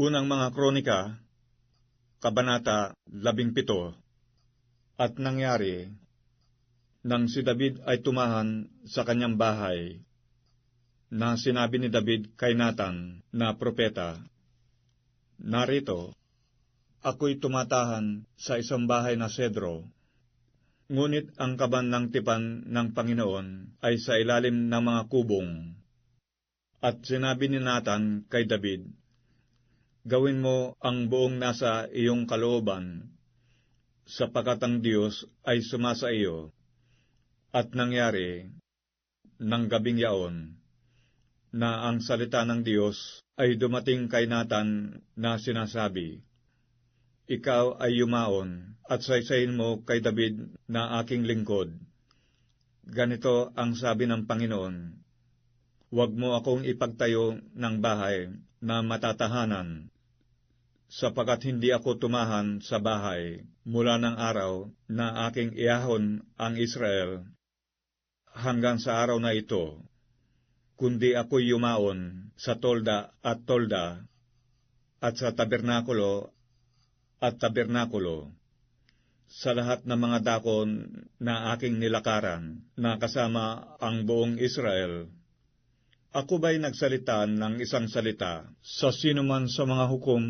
Unang mga kronika, Kabanata 17 At nangyari, nang si David ay tumahan sa kanyang bahay, na sinabi ni David kay Nathan na propeta, Narito, ako'y tumatahan sa isang bahay na sedro, ngunit ang kaban ng tipan ng Panginoon ay sa ilalim ng mga kubong. At sinabi ni Nathan kay David, Gawin mo ang buong nasa iyong kalooban, sapagkat ang Diyos ay sumasa iyo. At nangyari, ng gabing yaon, na ang salita ng Diyos ay dumating kay Nathan na sinasabi, Ikaw ay yumaon at saysayin mo kay David na aking lingkod. Ganito ang sabi ng Panginoon, Huwag mo akong ipagtayo ng bahay na matatahanan, sapagkat hindi ako tumahan sa bahay mula ng araw na aking iahon ang Israel hanggang sa araw na ito, kundi ako'y yumaon sa tolda at tolda at sa tabernakulo at tabernakulo sa lahat ng mga dakon na aking nilakaran na kasama ang buong Israel ako ba'y nagsalita ng isang salita sa sinuman sa mga hukom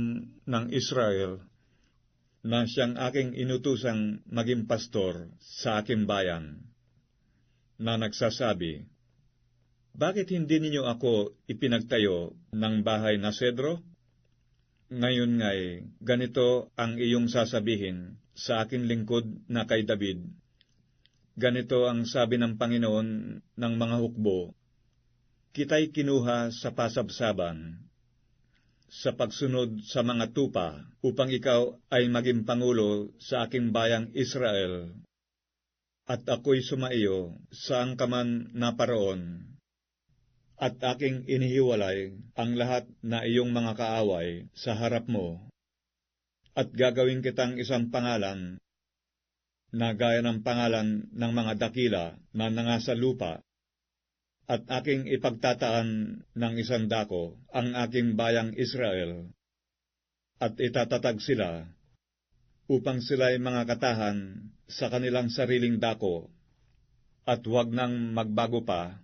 ng Israel na siyang aking inutusang maging pastor sa aking bayan, na nagsasabi, Bakit hindi ninyo ako ipinagtayo ng bahay na sedro? Ngayon nga'y ganito ang iyong sasabihin sa aking lingkod na kay David. Ganito ang sabi ng Panginoon ng mga hukbo kita'y kinuha sa pasabsaban, sa pagsunod sa mga tupa, upang ikaw ay maging pangulo sa aking bayang Israel. At ako'y sumaiyo saan ka man naparoon, at aking inihiwalay ang lahat na iyong mga kaaway sa harap mo, at gagawin kitang isang pangalan na gaya ng pangalan ng mga dakila na nangasa lupa at aking ipagtataan ng isang dako ang aking bayang Israel, at itatatag sila upang sila'y mga katahan sa kanilang sariling dako, at huwag nang magbago pa,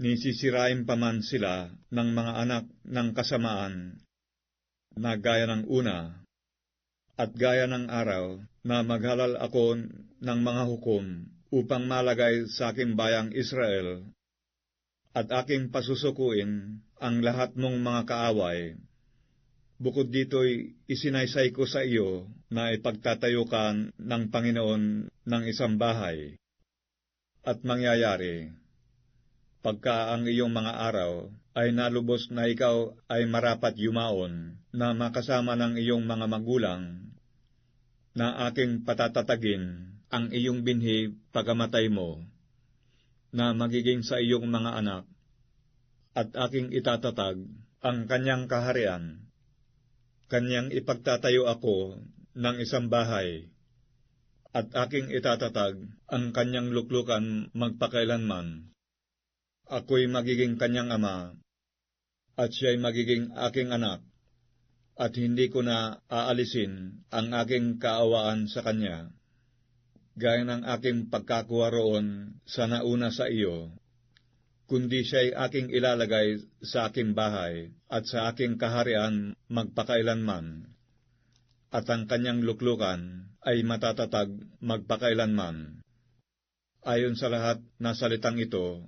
ni sisirain pa man sila ng mga anak ng kasamaan, na gaya ng una, at gaya ng araw na maghalal ako ng mga hukom upang malagay sa aking bayang Israel at aking pasusukuin ang lahat mong mga kaaway. Bukod dito'y isinaysay ko sa iyo na ipagtatayo ka ng Panginoon ng isang bahay. At mangyayari, pagka ang iyong mga araw ay nalubos na ikaw ay marapat yumaon na makasama ng iyong mga magulang, na aking patatatagin ang iyong binhi pagamatay mo na magiging sa iyong mga anak, at aking itatatag ang kanyang kaharian. Kanyang ipagtatayo ako ng isang bahay, at aking itatatag ang kanyang luklukan magpakailanman. Ako'y magiging kanyang ama, at siya'y magiging aking anak, at hindi ko na aalisin ang aking kaawaan sa kanya gaya ng aking pagkakuha roon sa nauna sa iyo, kundi siya'y aking ilalagay sa aking bahay at sa aking kaharian magpakailanman, at ang kanyang luklukan ay matatatag magpakailanman. Ayon sa lahat na salitang ito,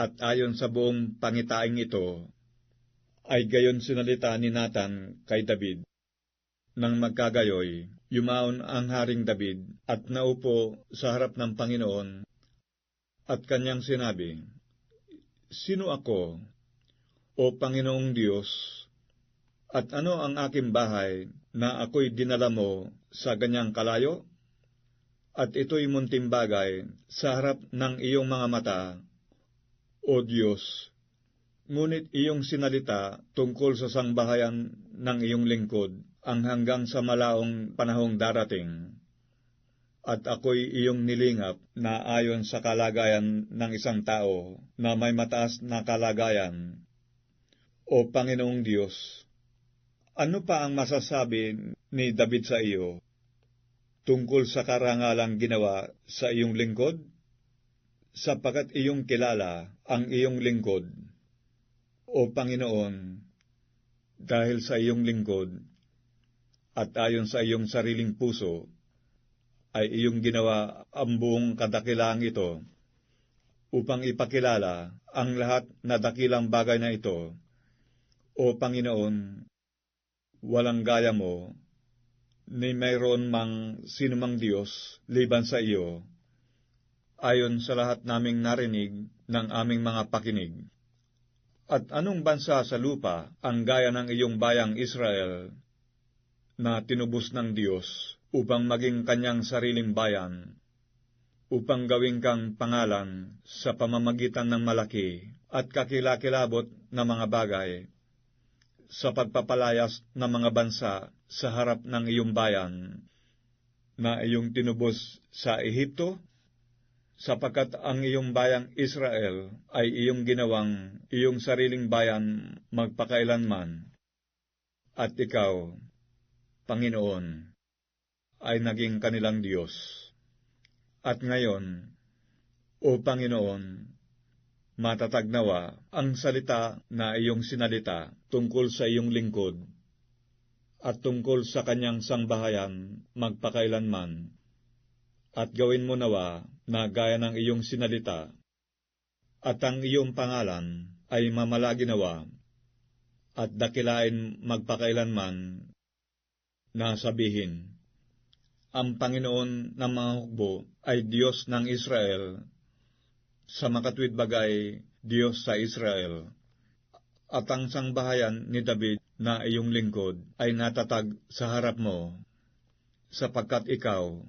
at ayon sa buong pangitaing ito, ay gayon sinalita ni Nathan kay David. Nang magkagayoy, yumaon ang Haring David at naupo sa harap ng Panginoon at kanyang sinabi, Sino ako, O Panginoong Diyos, at ano ang aking bahay na ako'y dinala mo sa ganyang kalayo? At ito'y munting sa harap ng iyong mga mata, O Diyos, ngunit iyong sinalita tungkol sa sangbahayan ng iyong lingkod ang hanggang sa malaong panahong darating. At ako'y iyong nilingap na ayon sa kalagayan ng isang tao na may mataas na kalagayan. O Panginoong Diyos, Ano pa ang masasabi ni David sa iyo tungkol sa karangalang ginawa sa iyong lingkod? Sapagat iyong kilala ang iyong lingkod, O Panginoon, dahil sa iyong lingkod, at ayon sa iyong sariling puso, ay iyong ginawa ang buong kadakilaang ito, upang ipakilala ang lahat na dakilang bagay na ito, O Panginoon, walang gaya mo, ni mayroon mang sinumang Diyos liban sa iyo, ayon sa lahat naming narinig ng aming mga pakinig. At anong bansa sa lupa ang gaya ng iyong bayang Israel na tinubos ng Diyos upang maging kanyang sariling bayan, upang gawing kang pangalan sa pamamagitan ng malaki at kakilakilabot na mga bagay, sa pagpapalayas ng mga bansa sa harap ng iyong bayan, na iyong tinubos sa Ehipto, sapagkat ang iyong bayang Israel ay iyong ginawang iyong sariling bayan magpakailanman. At ikaw, Panginoon, ay naging kanilang Diyos. At ngayon, O Panginoon, matatag nawa ang salita na iyong sinalita tungkol sa iyong lingkod at tungkol sa kanyang sangbahayan magpakailanman at gawin mo nawa na gaya ng iyong sinalita, at ang iyong pangalan ay mamalagi nawa, at dakilain magpakailanman na sabihin, ang Panginoon ng mga hukbo ay Diyos ng Israel, sa makatwid bagay Diyos sa Israel. At ang sangbahayan ni David na iyong lingkod ay natatag sa harap mo, sapagkat ikaw,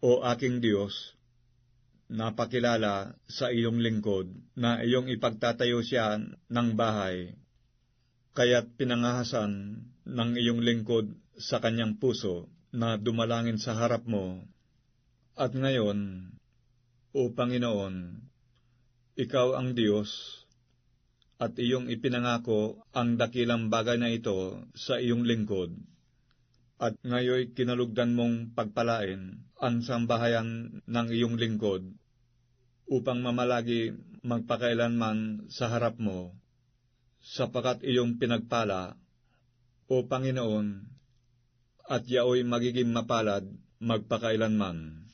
o aking Diyos, napakilala sa iyong lingkod na iyong ipagtatayo siya ng bahay, kaya't pinangahasan ng iyong lingkod sa kanyang puso na dumalangin sa harap mo. At ngayon, O Panginoon, Ikaw ang Diyos, at iyong ipinangako ang dakilang bagay na ito sa iyong lingkod at ngayoy kinalugdan mong pagpalain ang sambahayan ng iyong lingkod, upang mamalagi magpakailanman sa harap mo, sapagat iyong pinagpala, O Panginoon, at yaoy magiging mapalad magpakailanman.